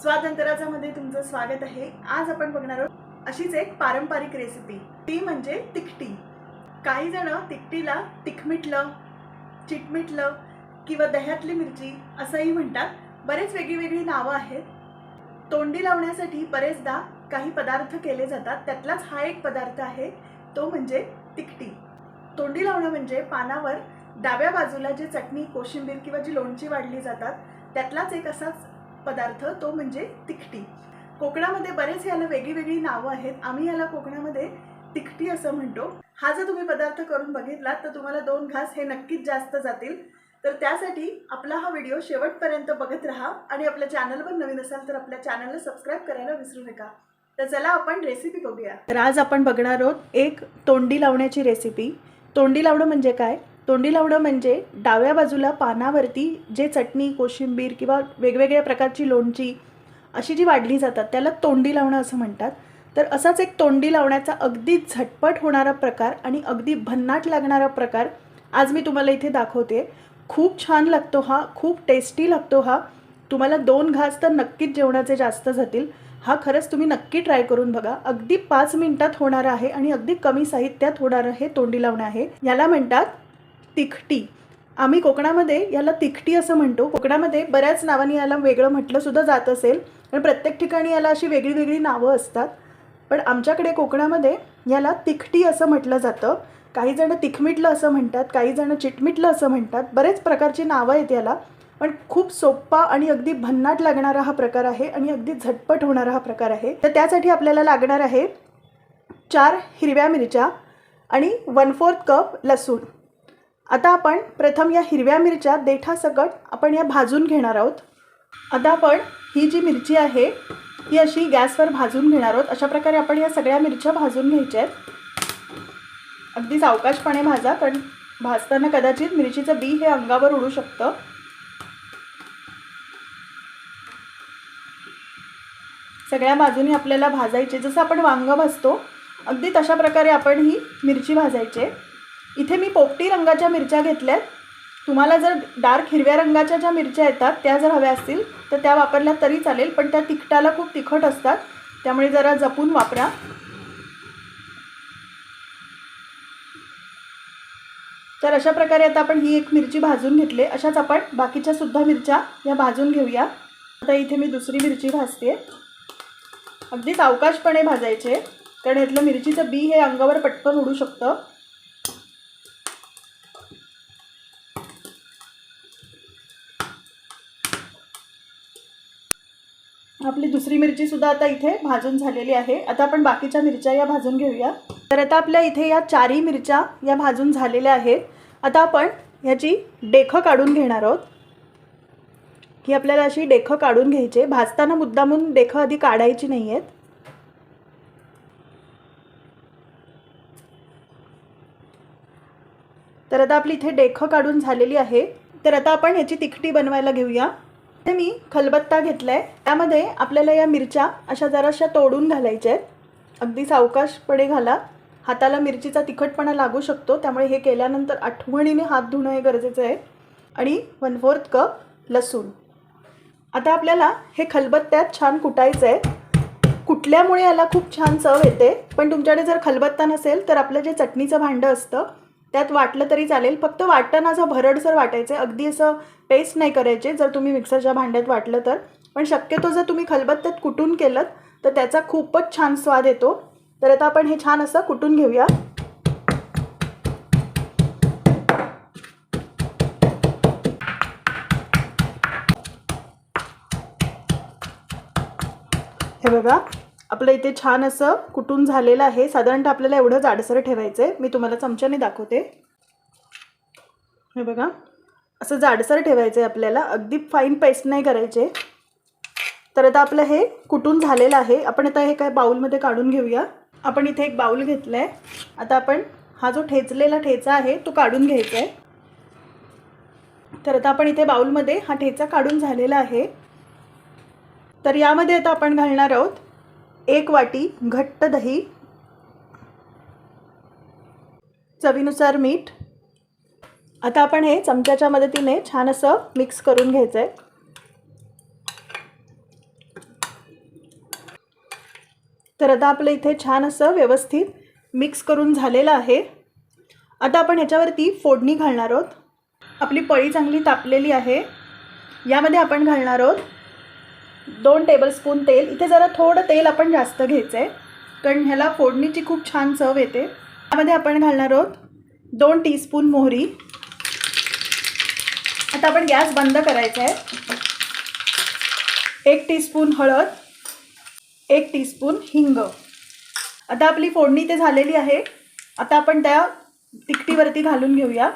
स्वातंत्र्याच्यामध्ये तुमचं स्वागत आहे. आज आपण बघणार आहोत अशीच एक पारंपरिक रेसिपी ती म्हणजे तिकटी काही जण तिकटीला तिखमिटलं चिटमिटलं किंवा दह्यातली मिरची असंही म्हणतात. बरेच वेगळी वेगळी नावं आहेत. तोंडी लावण्यासाठी बरेचदा काही पदार्थ केले जातात. त्यातलाच हा एक पदार्थ आहे तो म्हणजे तिकटी तोंडी लावणं म्हणजे पानावर डाव्या बाजूला जे चटणी कोशिंबीर किंवा जी लोणची वाढली जातात त्यातलाच एक असाच पदार्थ तो म्हणजे तिखटी. कोकणामध्ये बरेच याला वेगळी वेगळी नावं आहेत. आम्ही याला कोकणामध्ये तिखटी असं म्हणतो. हा जर तुम्ही पदार्थ करून बघितलात तर तुम्हाला दोन घास हे नक्कीच जास्त जातील. तर त्यासाठी आपला हा व्हिडिओ शेवटपर्यंत बघत राहा आणि आपल्या चॅनलवर नवीन असाल तर आपल्या चॅनलला सबस्क्राईब करायला विसरू नका. तर चला आपण रेसिपी बघूया. तर आज आपण बघणार आहोत एक तोंडी लावण्याची रेसिपी तोंडी लावणं म्हणजे काय? तोंडी लावणं म्हणजे डाव्या बाजूला पानावरती जे चटणी कोशिंबीर किंवा वेगवेगळ्या प्रकारची लोणची अशी जी वाढली जातात त्याला तोंडी लावणं असं म्हणतात. तर असाच एक तोंडी लावण्याचा अगदी झटपट होणारा प्रकार आणि अगदी भन्नाट लागणारा प्रकार आज मी तुम्हाला इथे दाखवते. खूप छान लागतो हा खूप टेस्टी लागतो हा. तुम्हाला दोन घास तर नक्कीच जेवणाचे जास्त जातील. हा खरंच तुम्ही नक्की ट्राय करून बघा. अगदी पाच मिनिटात होणारा आहे आणि अगदी कमी साहित्यात होणारं हे तोंडी लावणं आहे. याला म्हणतात तिखटी. आम्ही कोकणामध्ये याला तिखटी असं म्हणतो. कोकणामध्ये बऱ्याच नावांनी याला वेगळं म्हटलं सुद्धा जात असेल. आणि प्रत्येक ठिकाणी याला अशी वेगळी वेगळी नावं असतात. पण आमच्याकडे कोकणामध्ये याला तिखटी असं म्हटलं जातं. काही जणं तिखमिटलं असं म्हणतात काही जणं चिटमिटलं असं म्हणतात. बरेच प्रकारची नावं आहेत याला. पण खूप सोप्पा आणि अगदी भन्नाट लागणारा हा प्रकार आहे आणि अगदी झटपट होणारा हा प्रकार आहे. तर त्यासाठी आपल्याला लागणार आहे चार हिरव्या मिरच्या आणि वन फोर्थ कप लसूण. आता आपण प्रथम या हिरव्या मिरच्या देठासकट आपण या भाजून घेणार आहोत. आता आपण ही जी मिरची आहे ही अशी गॅसवर भाजून घेणार आहोत. अशा प्रकारे आपण या सगळ्या मिरच्या भाजून घ्यायच्या आहेत. अगदी सावकाशपणे भाजा कारण भाजताना कदाचित मिरचीचं बी हे अंगावर उडू शकतं. सगळ्या बाजूनी आपल्याला भाजायचे जसं आपण वांगं भाजतो अगदी तशा प्रकारे आपण ही मिरची भाजायची. आहे. इथे मी पोपटी रंगाच्या मिरच्या घेतल्यात. तुम्हाला जर डार्क हिरव्या रंगाच्या ज्या मिरच्या येतात त्या जर हव्या असतील तर त्या वापरल्या तरी चालेल पण त्या तिखटाला खूप तिखट असतात. त्यामुळे जरा जपून वापरा. तर अशा प्रकारे आता आपण ही एक मिरची भाजून घेतली. अशाच आपण बाकीच्या सुद्धा मिरच्या या भाजून घेऊया. आता इथे मी दुसरी मिरची भाजते. अगदी सावकाशपणे भाजायचे. कारण यातलं मिरचीचं बी हे अंगावर पटकन उडू शकतं. आपली दुसरी मिरची सुद्धा आता इथे भाजून झालेली आहे. आता आपण बाकीच्या मिरच्या या भाजून घेऊया. तर आता आपल्या इथे या चारही मिरच्या या भाजून झालेल्या आहेत. आता आपण ह्याची डेखं काढून घेणार आहोत. की आपल्याला अशी डेखं काढून घ्यायची भाजताना मुद्दामून डेखं आधी काढायची नाही आहेत तर आता आपली इथे डेखं काढून झालेली आहे. तर आता आपण ह्याची तिखटी बनवायला घेऊया. इथे मी खलबत्ता घेतला आहे त्यामध्ये आपल्याला या मिरच्या अशा जराशा तोडून घालायच्या आहेत. अगदी सावकाशपणे घाला. हाताला मिरचीचा तिखटपणा लागू शकतो. त्यामुळे हे केल्यानंतर आठवणीने हात धुणं हे गरजेचं आहे. आणि वन फोर्थ कप लसूण. आता आपल्याला हे खलबत्त्यात छान कुटायचं आहे. कुटल्यामुळे याला खूप छान चव येते. पण तुमच्याकडे जर खलबत्ता नसेल तर आपलं जे चटणीचं भांडं असतं त्यात वाटलं तरी चालेल. फक्त वाटताना असं भरडसर वाटायचं. आहे अगदी असं पेस्ट नाही करायचे. जर तुम्ही मिक्सरच्या भांड्यात वाटलं तर. पण शक्यतो जर तुम्ही खलबत्त्यात कुटून केलं तर त्याचा खूपच छान स्वाद येतो. तर आता आपण हे छान असं कुटून घेऊया. हे बघा. आपलं इथे छान असं कुटून झालेलं आहे. साधारणतः आपल्याला एवढं जाडसर ठेवायचं आहे मी तुम्हाला चमच्याने दाखवते. हे बघा. असं जाडसर ठेवायचं आहे आपल्याला अगदी फाईन पेस्ट नाही करायचे. तर आता आपलं हे कुटून झालेलं आहे. आपण आता हे काय बाऊलमध्ये काढून घेऊया. आपण इथे एक बाऊल घेतला आहे आता आपण हा जो ठेचलेला ठेचा आहे तो काढून घ्यायचा आहे तर आता आपण इथे बाऊलमध्ये हा ठेचा काढून झालेला आहे. तर यामध्ये आता आपण घालणार आहोत एक वाटी घट्ट दही चवीनुसार मीठ. आता आपण हे चमच्याच्या मदतीने छान असं मिक्स करून घ्यायचं आहे तर आता आपलं इथे छान असं व्यवस्थित मिक्स करून झालेलं आहे. आता आपण ह्याच्यावरती फोडणी घालणार आहोत. आपली पळी चांगली तापलेली आहे. यामध्ये आपण घालणार आहोत दोन टेबलस्पून तेल. इथे जरा थोडं तेल आपण जास्त घ्यायचं आहे कारण ह्याला फोडणीची खूप छान चव येते. त्यामध्ये आपण घालणार आहोत दोन टीस्पून मोहरी. आता आपण गॅस बंद करायचा आहे. एक टीस्पून हळद. एक टीस्पून हिंग. आता आपली फोडणी ते झालेली आहे. आता आपण त्या तिकटीवरती घालून घेऊया.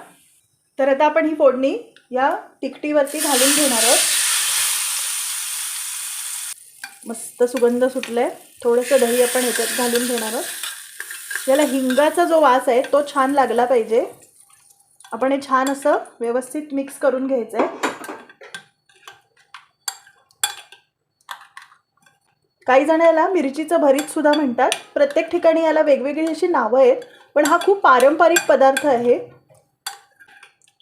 तर आता आपण ही फोडणी या तिकटीवरती घालून घेणार आहोत. मस्त सुगंध सुटलाय. थोडंसं दही आपण ह्याच्यात घालून घेणार आहोत. याला हिंगाचा जो वास आहे तो छान लागला पाहिजे. आपण हे छान असं व्यवस्थित मिक्स करून घ्यायचं आहे काही जण याला मिरचीचं भरीत सुद्धा म्हणतात. प्रत्येक ठिकाणी याला वेगवेगळी अशी नावं आहेत पण हा खूप पारंपरिक पदार्थ आहे.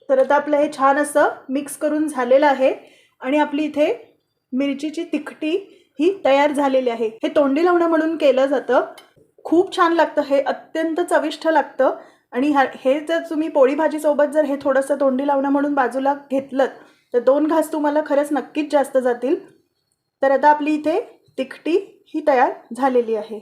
तर आता आपलं हे छान असं मिक्स करून झालेलं आहे. आणि आपली इथे मिरचीची तिखटी ही तयार झालेली आहे. हे तोंडी लावणं म्हणून केलं जातं. खूप छान लागतं. हे अत्यंत चविष्ट लागतं. आणि ह्या हे जर तुम्ही पोळी भाजीसोबत जर हे थोडंसं तोंडी लावणं म्हणून बाजूला घेतलं तर दोन घास तुम्हाला खरंच नक्कीच जास्त जातील. तर आता आपली इथे तिखटी ही तयार झालेली आहे.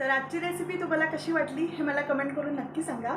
तर आजची रेसिपी तुम्हाला कशी वाटली हे मला कमेंट करून नक्की सांगा.